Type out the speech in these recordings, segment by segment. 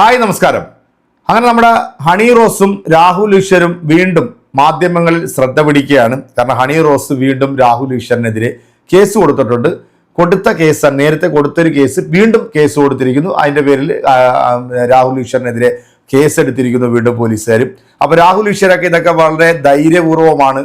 Hi നമസ്കാരം. അങ്ങനെ നമ്മുടെ ഹണി റോസും രാഹുൽ ഈശ്വരും വീണ്ടും മാധ്യമങ്ങളിൽ ശ്രദ്ധ പിടിക്കുകയാണ്. കാരണം ഹണി റോസ് വീണ്ടും രാഹുൽ ഈശ്വറിനെതിരെ കേസ് കൊടുത്തിട്ടുണ്ട്. കൊടുത്ത കേസ് നേരത്തെ കൊടുത്തൊരു കേസ് വീണ്ടും കേസ് കൊടുത്തിരിക്കുന്നു. അതിന്റെ പേരിൽ രാഹുൽ ഈശ്വറിനെതിരെ കേസ് എടുത്തിരിക്കുന്നു വീണ്ടും പോലീസുകാരും. അപ്പൊ രാഹുൽ ഈശ്വരൊക്കെ ഇതൊക്കെ വളരെ ധൈര്യപൂർവമാണ്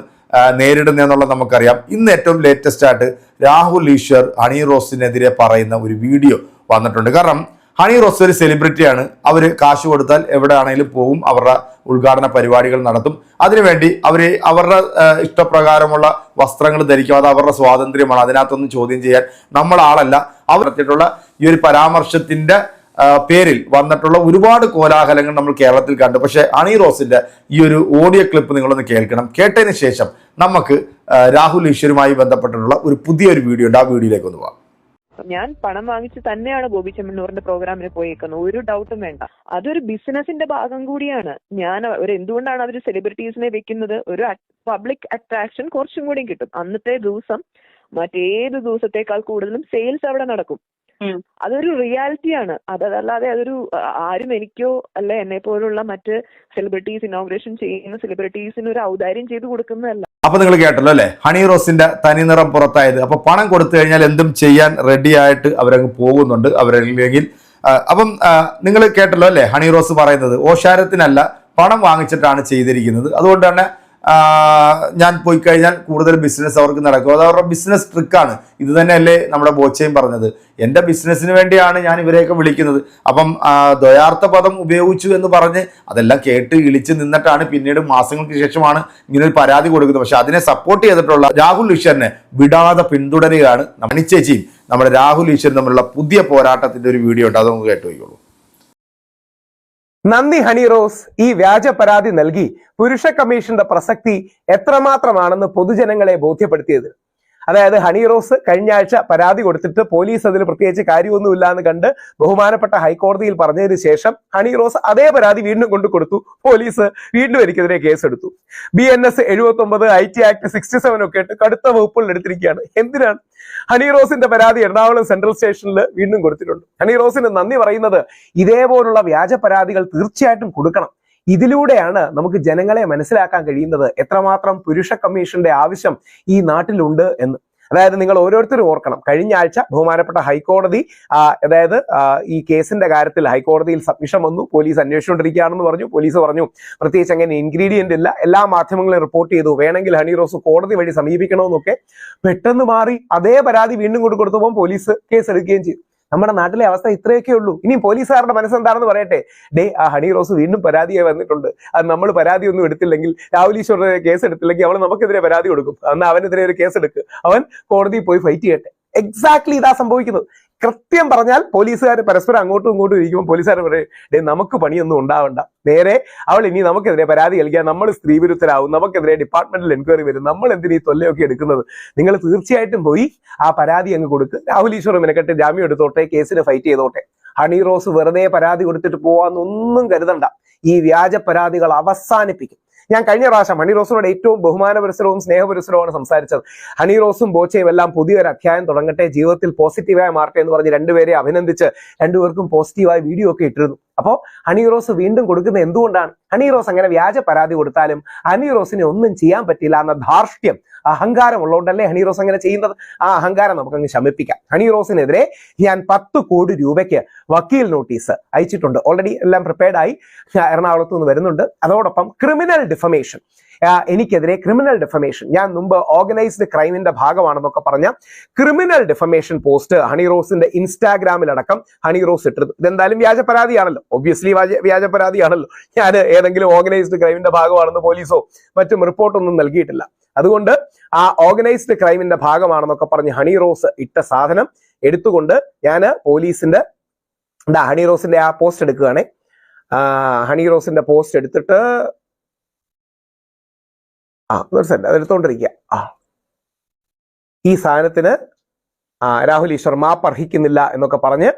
നേരിടുന്നതെന്നുള്ളത് നമുക്കറിയാം. ഇന്ന് ഏറ്റവും ലേറ്റസ്റ്റ് ആയിട്ട് രാഹുൽ ഈശ്വർ ഹണി റോസിനെതിരെ പറയുന്ന ഒരു വീഡിയോ വന്നിട്ടുണ്ട്. കാരണം ഹണി റോസ് ഒരു സെലിബ്രിറ്റിയാണ് അവർ കാശ് കൊടുത്താൽ എവിടെ ആണെങ്കിലും പോകും അവരുടെ ഉദ്ഘാടന പരിപാടികൾ നടത്തും. അതിനുവേണ്ടി അവർ അവരുടെ ഇഷ്ടപ്രകാരമുള്ള വസ്ത്രങ്ങൾ ധരിക്കും അത് അവരുടെ സ്വാതന്ത്ര്യമാണ്. അതിനകത്തൊന്നും ചോദ്യം ചെയ്യാൻ നമ്മളാളല്ല അവർ നടത്തിയിട്ടുള്ള ഈ ഒരു പരാമർശത്തിന്റെ പേരിൽ വന്നിട്ടുള്ള ഒരുപാട് കോലാഹലങ്ങൾ നമ്മൾ കേരളത്തിൽ കണ്ടു. പക്ഷേ അണി റോസിന്റെ ഈ ഒരു ഓഡിയോ ക്ലിപ്പ് നിങ്ങളൊന്ന് കേൾക്കണം. കേട്ടതിന് ശേഷം നമുക്ക് രാഹുൽ ഈശ്വരുമായി ബന്ധപ്പെട്ടിട്ടുള്ള ഒരു പുതിയൊരു വീഡിയോ ഉണ്ട്. ആ വീഡിയോയിലേക്ക് ഒന്ന് പോകാം ഞാൻ പണം വാങ്ങിച്ച് തന്നെയാണ് ഗോപി ചെമ്മണ്ണൂറിന്റെ പ്രോഗ്രാമിന് പോയേക്കുന്നത്. ഒരു ഡൗട്ടും വേണ്ട. അതൊരു ബിസിനസിന്റെ ഭാഗം കൂടിയാണ്. ഞാൻ ഒരു എന്തുകൊണ്ടാണ് അവർ സെലിബ്രിറ്റീസിനെ വെക്കുന്നത്? ഒരു പബ്ലിക് അട്രാക്ഷൻ കുറച്ചും കൂടി കിട്ടും. അന്നത്തെ ദിവസം മറ്റേത് ദിവസത്തേക്കാൾ കൂടുതലും സെയിൽസ് അവിടെ നടക്കും. അതൊരു റിയാലിറ്റിയാണ് അതല്ലാതെ അതൊരു ആരും എനിക്കോ അല്ല എന്നെ പോലുള്ള മറ്റ് സെലിബ്രിറ്റീസ് ഇനോഗ്രേഷൻ ചെയ്യുന്ന സെലിബ്രിറ്റീസിന് ഒരു ഔദാര്യം ചെയ്തു കൊടുക്കുന്നതല്ല. അപ്പൊ നിങ്ങൾ കേട്ടല്ലോ അല്ലെ? ഹണി റോസിന്റെ തനിനിറം പുറത്തായത്. അപ്പൊ പണം കൊടുത്തു കഴിഞ്ഞാൽ എന്തും ചെയ്യാൻ റെഡി ആയിട്ട് അവരങ്ങ് പോകുന്നുണ്ട് അവരല്ലെങ്കിൽ. അപ്പം നിങ്ങൾ കേട്ടല്ലോ അല്ലെ? ഹണി റോസ് പറയുന്നത് ഓശാരത്തിനല്ല പണം വാങ്ങിച്ചിട്ടാണ് ചെയ്തിരിക്കുന്നത്. അതുകൊണ്ട് തന്നെ ഞാൻ പോയി കഴിഞ്ഞാൽ കൂടുതൽ ബിസിനസ് അവർക്ക് നടക്കും. അത് അവരുടെ ബിസിനസ് ട്രിക്കാണ് ഇത് തന്നെയല്ലേ നമ്മുടെ ബോച്ചയും പറഞ്ഞത്. എന്റെ ബിസിനസ്സിന് വേണ്ടിയാണ് ഞാൻ ഇവരെയൊക്കെ വിളിക്കുന്നത്. അപ്പം ദ്വയാർത്ഥ പദം ഉപയോഗിച്ചു എന്ന് പറഞ്ഞ് അതെല്ലാം കേട്ട് ഇളിച്ച് നിന്നിട്ടാണ് പിന്നീട് മാസങ്ങൾക്ക് ശേഷമാണ് ഇങ്ങനൊരു പരാതി കൊടുക്കുന്നത്. പക്ഷേ അതിനെ സപ്പോർട്ട് ചെയ്തിട്ടുള്ള രാഹുൽ ഈശ്വറിനെ വിടാതെ പിന്തുടരുകയാണ് മണിച്ചേച്ചിയും നമ്മുടെ രാഹുൽ ഈശ്വരൻ തമ്മിലുള്ള പുതിയ പോരാട്ടത്തിന്റെ ഒരു വീഡിയോ ഉണ്ട്. അത് നമുക്ക് കേട്ടു നോക്കിയോളൂ നന്ദി ഹണി റോസ്. ഈ വ്യാജ പരാതി നൽകി പുരുഷ കമ്മീഷന്റെ പ്രസക്തി എത്രമാത്രമാണെന്ന് പൊതുജനങ്ങളെ ബോധ്യപ്പെടുത്തിയത്? അതായത് ഹണി റോസ് കഴിഞ്ഞ ആഴ്ച പരാതി കൊടുത്തിട്ട് പോലീസ് അതിൽ പ്രത്യേകിച്ച് കാര്യമൊന്നുമില്ല എന്ന് കണ്ട് ബഹുമാനപ്പെട്ട ഹൈക്കോടതിയിൽ പറഞ്ഞതിന് ശേഷം ഹണി റോസ് അതേ പരാതി വീണ്ടും കൊണ്ടു കൊടുത്തു. പോലീസ് വീണ്ടും എനിക്കെതിരെ കേസെടുത്തു. ബി എൻ എസ് എഴുപത്തി ഒമ്പത് I T act sixty seven ഒക്കെ ആയിട്ട് കടുത്ത വകുപ്പുകൾ എടുത്തിരിക്കുകയാണ്. എന്തിനാണ്? ഹണി റോസിന്റെ പരാതി എറണാകുളം സെൻട്രൽ സ്റ്റേഷനിൽ വീണ്ടും കൊടുത്തിട്ടുണ്ട്. ഹണി റോസിന് നന്ദി പറയുന്നത് ഇതേപോലുള്ള വ്യാജ പരാതികൾ തീർച്ചയായിട്ടും കൊടുക്കണം. ഇതിലൂടെയാണ് നമുക്ക് ജനങ്ങളെ മനസ്സിലാക്കാൻ കഴിയുന്നത് എത്രമാത്രം പുരുഷ കമ്മീഷന്റെ ആവശ്യം ഈ നാട്ടിലുണ്ട് എന്ന്. അതായത് നിങ്ങൾ ഓരോരുത്തരും ഓർക്കണം. കഴിഞ്ഞ ആഴ്ച ബഹുമാനപ്പെട്ട ഹൈക്കോടതി അതായത് ഈ കേസിന്റെ കാര്യത്തിൽ ഹൈക്കോടതിയിൽ സബ്മിഷൻ വന്നു. പോലീസ് അന്വേഷിച്ചുകൊണ്ടിരിക്കുകയാണെന്ന് പറഞ്ഞു. പോലീസ് പറഞ്ഞു പ്രത്യേകിച്ച് അങ്ങനെ ഇൻഗ്രീഡിയന്റ് ഇല്ല. എല്ലാ മാധ്യമങ്ങളും റിപ്പോർട്ട് ചെയ്തു. വേണമെങ്കിൽ ഹണി റോസ് കോടതി വഴി സമീപിക്കണമെന്നൊക്കെ പെട്ടെന്ന് മാറി അതേ പരാതി വീണ്ടും കൊണ്ട് കൊടുത്തപ്പോൾ പോലീസ് കേസെടുക്കുകയും ചെയ്തു. നമ്മുടെ നാട്ടിലെ അവസ്ഥ ഇത്രയൊക്കെ ഉള്ളൂ. ഇനി പോലീസുകാരുടെ മനസ്സെന്താണെന്ന് പറയട്ടെ? ഡേ ആ ഹണി റോസ് വീണ്ടും പരാതിയായി വന്നിട്ടുണ്ട്. അത് നമ്മൾ പരാതി ഒന്നും എടുത്തില്ലെങ്കിൽ രാഹുൽ ഈശ്വറിനെ കേസ് എടുത്തില്ലെങ്കിൽ അവൾ നമുക്കെതിരെ പരാതി കൊടുക്കും. അന്ന് അവനെതിരെ ഒരു കേസ് എടുക്ക് അവൻ കോടതിയിൽ പോയി ഫൈറ്റ് ചെയ്യട്ടെ. എക്സാക്ട്ലി ഇതാ സംഭവിക്കുന്നത്. കൃത്യം പറഞ്ഞാൽ പോലീസുകാർ പരസ്പരം അങ്ങോട്ടും ഇങ്ങോട്ടും ഇരിക്കുമ്പോൾ പോലീസുകാർ പറയും ഡേ നമുക്ക് പണിയൊന്നും ഉണ്ടാവണ്ട. നേരെ അവൾ ഇനി നമുക്കെതിരെ പരാതി നൽകിയാൽ നമ്മൾ സ്ത്രീ വിരുദ്ധരാകും നമുക്കെതിരെ ഡിപ്പാർട്ട്മെന്റിൽ എൻക്വയറി വരും. നമ്മൾ എന്തിനീ തൊല്ലയൊക്കെ എടുക്കുന്നത്? നിങ്ങൾ തീർച്ചയായിട്ടും പോയി ആ പരാതി അങ്ങ് കൊടുക്ക്. രാഹുൽ ഈശ്വർ മെനക്കെട്ട് ജാമ്യം എടുത്തോട്ടെ കേസിന് ഫൈറ്റ് ചെയ്തോട്ടെ. ഹണി റോസ് വെറുതെ പരാതി കൊടുത്തിട്ട് പോവാന്നൊന്നും കരുതണ്ട. ഈ വ്യാജ പരാതികൾ അവസാനിപ്പിക്കും. ഞാൻ കഴിഞ്ഞ പ്രാവശ്യം ഹണി റോസിനോട് ഏറ്റവും ബഹുമാനപുരസരവും സ്നേഹപുരസരവുമാണ് സംസാരിച്ചത്. ഹണി റോസും ബോച്ചയും എല്ലാം പുതിയൊരു അധ്യായം തുടങ്ങട്ടെ ജീവിതത്തിൽ പോസിറ്റീവായി മാറട്ടെ എന്ന് പറഞ്ഞ് രണ്ടുപേരെ അഭിനന്ദിച്ച് രണ്ടുപേർക്കും പോസിറ്റീവായ വീഡിയോ ഒക്കെ ഇട്ടിരുന്നു. അപ്പോൾ ഹണി റോസ് വീണ്ടും കൊടുക്കുന്നത് എന്തുകൊണ്ടാണ്? ഹണി റോസ് അങ്ങനെ വ്യാജ പരാതി കൊടുത്താലും ഹണി റോസിനെ ഒന്നും ചെയ്യാൻ പറ്റില്ല എന്ന ധാർഷ്ട്യം അഹങ്കാരം ഉള്ളതുകൊണ്ടല്ലേ ഹണി റോസ് അങ്ങനെ ചെയ്യുന്നത്? ആ അഹങ്കാരം നമുക്കങ്ങ് ശമിപ്പിക്കാം. ഹണി റോസിനെതിരെ ഞാൻ പത്ത് കോടി രൂപയ്ക്ക് വക്കീൽ നോട്ടീസ് അയച്ചിട്ടുണ്ട്. ഓൾറെഡി എല്ലാം പ്രിപ്പയർഡ് ആയി. എറണാകുളത്ത് നിന്ന് വരുന്നുണ്ട്. അതോടൊപ്പം ക്രിമിനൽ ഡിഫമേഷൻ എനിക്കെതിരെ ക്രിമിനൽ ഡിഫമേഷൻ ഞാൻ മുമ്പ് ഓർഗനൈസ്ഡ് ക്രൈമിന്റെ ഭാഗമാണെന്നൊക്കെ പറഞ്ഞ ക്രിമിനൽ ഡിഫമേഷൻ പോസ്റ്റ് ഹണി റോസിന്റെ ഇൻസ്റ്റാഗ്രാമിലടക്കം ഹണി റോസ് ഇട്ടത് ഇതെന്തായാലും വ്യാജ പരാതിയാണല്ലോ. ഒബ്വിയസ്ലി വ്യാജ പരാതിയാണല്ലോ. ഞാൻ ഏതെങ്കിലും ഓർഗനൈസ്ഡ് ക്രൈമിന്റെ ഭാഗമാണെന്ന് പോലീസോ മറ്റും റിപ്പോർട്ടൊന്നും നൽകിയിട്ടില്ല. അതുകൊണ്ട് ആ ഓർഗനൈസ്ഡ് ക്രൈമിന്റെ ഭാഗമാണെന്നൊക്കെ പറഞ്ഞ് ഹണി റോസ് ഇട്ട സാധനം എടുത്തുകൊണ്ട് ഞാൻ പോലീസിന്റെ എന്താ ഹണി റോസിന്റെ ആ പോസ്റ്റ് എടുക്കുകയാണെ. ഹണി റോസിന്റെ പോസ്റ്റ് എടുത്തിട്ട് ആ ഒരു സെന്റ് അത് എടുത്തോണ്ടിരിക്കുക ആ. ഈ സാധനത്തിന് രാഹുൽ ഈശ്വർ മാപ്പ് അർഹിക്കുന്നില്ല എന്നൊക്കെ പറഞ്ഞ്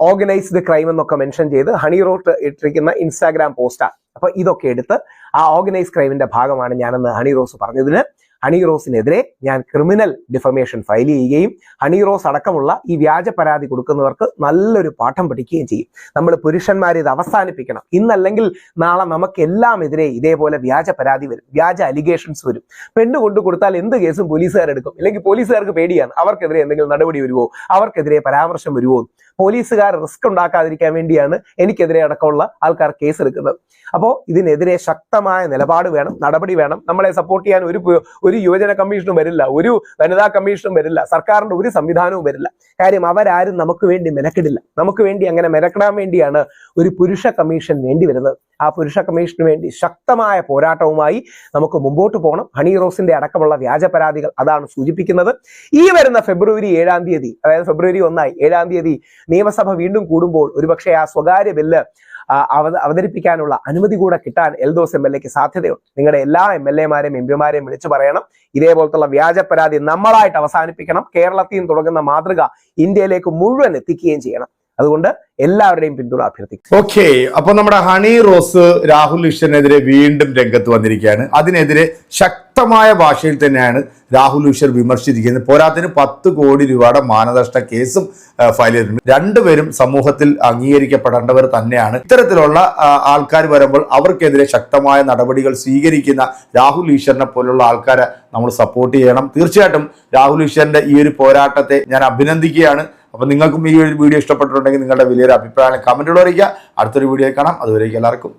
ഓർഗനൈസ്ഡ് ക്രൈം എന്നൊക്കെ മെൻഷൻ ചെയ്ത് ഹണി റോട്ട് ഇട്ടിരിക്കുന്ന ഇൻസ്റ്റാഗ്രാം പോസ്റ്റാണ് അപ്പൊ ഇതൊക്കെ എടുത്ത് ആ ഓർഗനൈസ് ക്രൈമിന്റെ ഭാഗമാണ് ഞാനെന്ന് ഹണി റോസ് പറഞ്ഞതിന് ഹണി റോസിനെതിരെ ഞാൻ ക്രിമിനൽ ഡിഫമേഷൻ ഫയൽ ചെയ്യുകയും ഹണി റോസ് അടക്കമുള്ള ഈ വ്യാജ പരാതി കൊടുക്കുന്നവർക്ക് നല്ലൊരു പാഠം പഠിക്കുകയും ചെയ്യും. നമ്മൾ പുരുഷന്മാർ ഇത് അവസാനിപ്പിക്കണം. ഇന്നല്ലെങ്കിൽ നാളെ നമുക്കെല്ലാം എതിരെ ഇതേപോലെ വ്യാജ പരാതി വരും. വ്യാജ അലിഗേഷൻസ് വരും. പെണ്ണ് കൊണ്ടു കൊടുത്താൽ എന്ത് കേസും പോലീസുകാരെടുക്കും അല്ലെങ്കിൽ പോലീസുകാർക്ക് പേടിയാണ്. അവർക്കെതിരെ എന്തെങ്കിലും നടപടി വരുമോ അവർക്കെതിരെ പരാമർശം വരുമോ പോലീസുകാർ റിസ്ക് ഉണ്ടാക്കാതിരിക്കാൻ വേണ്ടിയാണ് എനിക്കെതിരെ അടക്കമുള്ള ആൾക്കാർ കേസ് എടുക്കുന്നത് അപ്പോൾ ഇതിനെതിരെ ശക്തമായ നിലപാട് വേണം നടപടി വേണം. നമ്മളെ സപ്പോർട്ട് ചെയ്യാൻ ഒരു ഒരു യുവജന കമ്മീഷനും വരില്ല ഒരു വനിതാ കമ്മീഷനും വരില്ല സർക്കാരിന്റെ ഒരു സംവിധാനവും വരില്ല. കാര്യം അവരാരും നമുക്ക് വേണ്ടി മെനക്കെടില്ല. നമുക്ക് വേണ്ടി അങ്ങനെ മെനക്കെടാൻ വേണ്ടിയാണ് ഒരു പുരുഷ കമ്മീഷൻ വേണ്ടി വരുന്നത്. ആ പുരുഷ കമ്മീഷന് വേണ്ടി ശക്തമായ പോരാട്ടവുമായി നമുക്ക് മുമ്പോട്ട് പോകണം. ഹണി റോസിന്റെ അടക്കമുള്ള വ്യാജ പരാതികൾ അതാണ് സൂചിപ്പിക്കുന്നത്. ഈ വരുന്ന ഫെബ്രുവരി ഏഴാം തീയതി അതായത് ഫെബ്രുവരി ഒന്നായി ഏഴാം തീയതി നിയമസഭ വീണ്ടും കൂടുമ്പോൾ ഒരുപക്ഷെ ആ സ്വകാര്യ ബില്ല് അവതരിപ്പിക്കാനുള്ള അനുമതി കൂടെ കിട്ടാൻ എൽദോസ് എം എൽ എക്ക് സാധ്യതയുണ്ട്. നിങ്ങളുടെ എല്ലാ എം എൽ എമാരെയും എം പിമാരെയും വിളിച്ചു പറയണം. ഇതേപോലത്തുള്ള വ്യാജ പരാതി നമ്മളായിട്ട് അവസാനിപ്പിക്കണം. കേരളത്തിൽ നിന്ന് തുടങ്ങുന്ന മാതൃക ഇന്ത്യയിലേക്ക് മുഴുവൻ എത്തിക്കുകയും ചെയ്യണം. അതുകൊണ്ട് എല്ലാവരുടെയും പിന്തുണ അഭ്യർത്ഥിക്കും ഓക്കെ അപ്പൊ നമ്മുടെ ഹണി റോസ് രാഹുൽ ഈശ്വറിനെതിരെ വീണ്ടും രംഗത്ത് വന്നിരിക്കുകയാണ്. അതിനെതിരെ ശക്തമായ ഭാഷയിൽ തന്നെയാണ് രാഹുൽ ഈശ്വർ വിമർശിച്ചിരിക്കുന്നത്. പോരാത്തിന് പത്ത് കോടി രൂപയുടെ മാനനഷ്ട കേസും ഫയൽ ചെയ്തിട്ടുണ്ട്. രണ്ടുപേരും സമൂഹത്തിൽ അംഗീകരിക്കപ്പെടേണ്ടവർ തന്നെയാണ്. ഇത്തരത്തിലുള്ള ആൾക്കാർ വരുമ്പോൾ അവർക്കെതിരെ ശക്തമായ നടപടികൾ സ്വീകരിക്കുന്ന രാഹുൽ ഈശ്വറിനെ പോലുള്ള ആൾക്കാരെ നമ്മൾ സപ്പോർട്ട് ചെയ്യണം. തീർച്ചയായിട്ടും രാഹുൽ ഈശ്വറിന്റെ ഈ ഒരു പോരാട്ടത്തെ ഞാൻ അഭിനന്ദിക്കുകയാണ്. അപ്പൊ നിങ്ങൾക്കും ഈ വീഡിയോ ഇഷ്ടപ്പെട്ടിട്ടുണ്ടെങ്കിൽ നിങ്ങളുടെ വലിയൊരു അഭിപ്രായം കമന്റുകൾ അറിയിക്കുക. അടുത്തൊരു വീഡിയോ കാണാം. അതുവരേക്കും എല്ലാവർക്കും